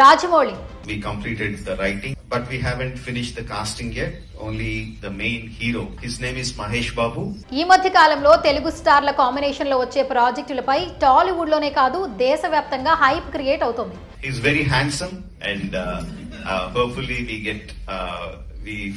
Rajamouli. We completed writing but we haven't finish the casting yet only the main hero his name is Mahesh Babu ఈ మధ్య కాలంలో తెలుగు స్టార్ల కాంబినేషన్లో వచ్చే ప్రాజెక్టులపై టాలీవుడ్లోనే కాదు దేశవ్యాప్తంగా హైప్ క్రియేట్ అవుతుంది. Handsome and hopefully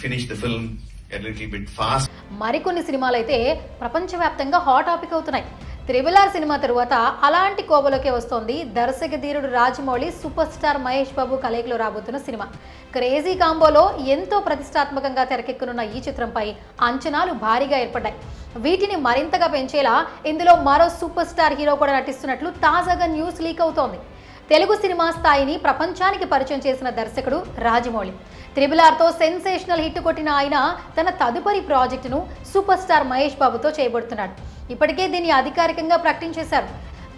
finish the film a bit fast మరికొన్ని సినిమాలైతే అయితే ప్రపంచవ్యాప్తంగా హాట్ టాపిక్ అవుతున్నాయి. త్రిబుల్ ఆర్ సినిమా తరువాత అలాంటి కోబలోకే వస్తోంది దర్శక ధీరుడు రాజమౌళి సూపర్ స్టార్ మహేష్ బాబు కలయికలో రాబోతున్న సినిమా. క్రేజీ కాంబోలో ఎంతో ప్రతిష్టాత్మకంగా తెరకెక్కనున్న ఈ చిత్రంపై అంచనాలు భారీగా ఏర్పడ్డాయి. వీటిని మరింతగా పెంచేలా ఇందులో మరో సూపర్ స్టార్ హీరో కూడా నటిస్తున్నట్లు తాజాగా న్యూస్ లీక్ అవుతోంది. తెలుగు సినిమా స్థాయిని ప్రపంచానికి పరిచయం చేసిన దర్శకుడు రాజమౌళి. త్రిబుల్ ఆర్తో సెన్సేషనల్ హిట్ కొట్టిన ఆయన తన తదుపరి ప్రాజెక్టును సూపర్ స్టార్ మహేష్ బాబుతో చేయబడుతున్నాడు ఇప్పటికే దీన్ని అధికారికంగా ప్రకటించేశారు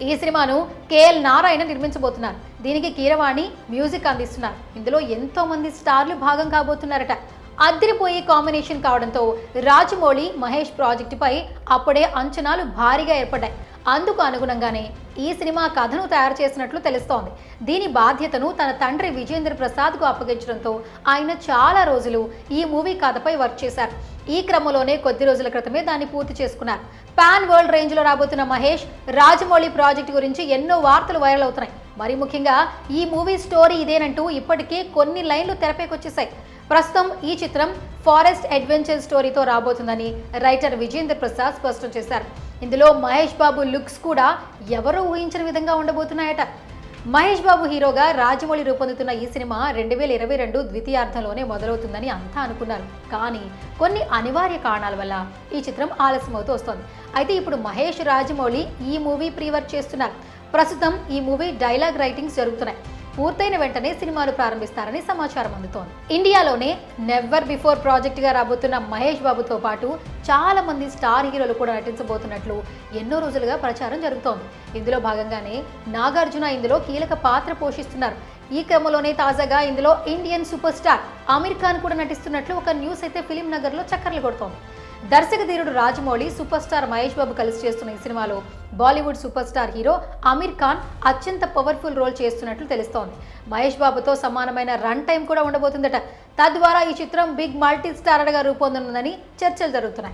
ఈ సినిమాను కేఎల్ నారాయణ నిర్మించబోతున్నారు. దీనికి కీరవాణి మ్యూజిక్ అందిస్తున్నారు. ఇందులో ఎంతో మంది స్టార్లు భాగం కాబోతున్నారట. అద్దరిపోయే కాంబినేషన్ కావడంతో రాజమౌళి మహేష్ ప్రాజెక్టుపై అప్పుడే అంచనాలు భారీగా ఏర్పడ్డాయి. అందుకు అనుగుణంగానే ఈ సినిమా కథను తయారు చేసినట్లు తెలుస్తోంది. దీని బాధ్యతను తన తండ్రి విజేంద్ర ప్రసాద్కు అప్పగించడంతో ఆయన చాలా రోజులు ఈ మూవీ కథపై వర్క్ చేశారు. ఈ క్రమంలోనే కొద్ది రోజుల క్రితమే దాన్ని పూర్తి చేసుకున్నారు. పాన్ వరల్డ్ రేంజ్లో రాబోతున్న మహేష్ రాజమౌళి ప్రాజెక్ట్ గురించి ఎన్నో వార్తలు వైరల్ అవుతున్నాయి. మరి ముఖ్యంగా ఈ మూవీ స్టోరీ ఇదేనంటూ ఇప్పటికే కొన్ని లైన్లు తెరపైకొచ్చేసాయి. ప్రస్తుతం ఈ చిత్రం ఫారెస్ట్ అడ్వెంచర్ స్టోరీతో రాబోతుందని రైటర్ విజేంద్ర ప్రసాద్ స్పష్టం చేశారు. ఇందులో మహేష్ బాబు లుక్స్ కూడా ఎవరూ ఊహించిన విధంగా ఉండబోతున్నాయట. మహేష్ బాబు హీరోగా రాజమౌళి రూపొందుతున్న ఈ సినిమా రెండు వేల ఇరవై రెండు ద్వితీయార్థంలోనే మొదలవుతుందని అంతా అనుకున్నారు. కానీ కొన్ని అనివార్య కారణాల వల్ల ఈ చిత్రం ఆలస్యమవుతూ వస్తోంది. అయితే ఇప్పుడు మహేష్ రాజమౌళి ఈ మూవీ ప్రీవర్ చేస్తున్నారు. ప్రస్తుతం ఈ మూవీ డైలాగ్ రైటింగ్స్ జరుగుతున్నాయి. పూర్తయిన వెంటనే సినిమాలు ప్రారంభిస్తారని సమాచారం అందుతోంది. ఇండియాలోనే నెవర్ బిఫోర్ ప్రాజెక్ట్గా రాబోతున్న మహేష్ బాబుతో పాటు చాలా మంది స్టార్ హీరోలు కూడా నటించబోతున్నట్లు ఎన్నో రోజులుగా ప్రచారం జరుగుతోంది. ఇందులో భాగంగానే నాగార్జున ఇందులో కీలక పాత్ర పోషిస్తున్నారు. ఈ క్రమంలోనే తాజాగా ఇందులో Indian super star Aamir Khan కూడా నటిస్తున్నట్లు ఒక న్యూస్ అయితే ఫిలిం నగర్లో చక్కర్లు కొడుతోంది. దర్శక ధీరుడు రాజమౌళి సూపర్ స్టార్ మహేష్ బాబు కలిసి చేస్తున్న ఈ సినిమాలో Bollywood super star hero Aamir Khan అత్యంత పవర్ఫుల్ రోల్ చేస్తున్నట్లు తెలుస్తోంది. మహేష్ బాబుతో సమానమైన రన్ టైం కూడా ఉండబోతుందట. తద్వారా ఈ చిత్రం బిగ్ మల్టీ స్టారర్గా రూపొందనుందని చర్చలు జరుగుతున్నాయి.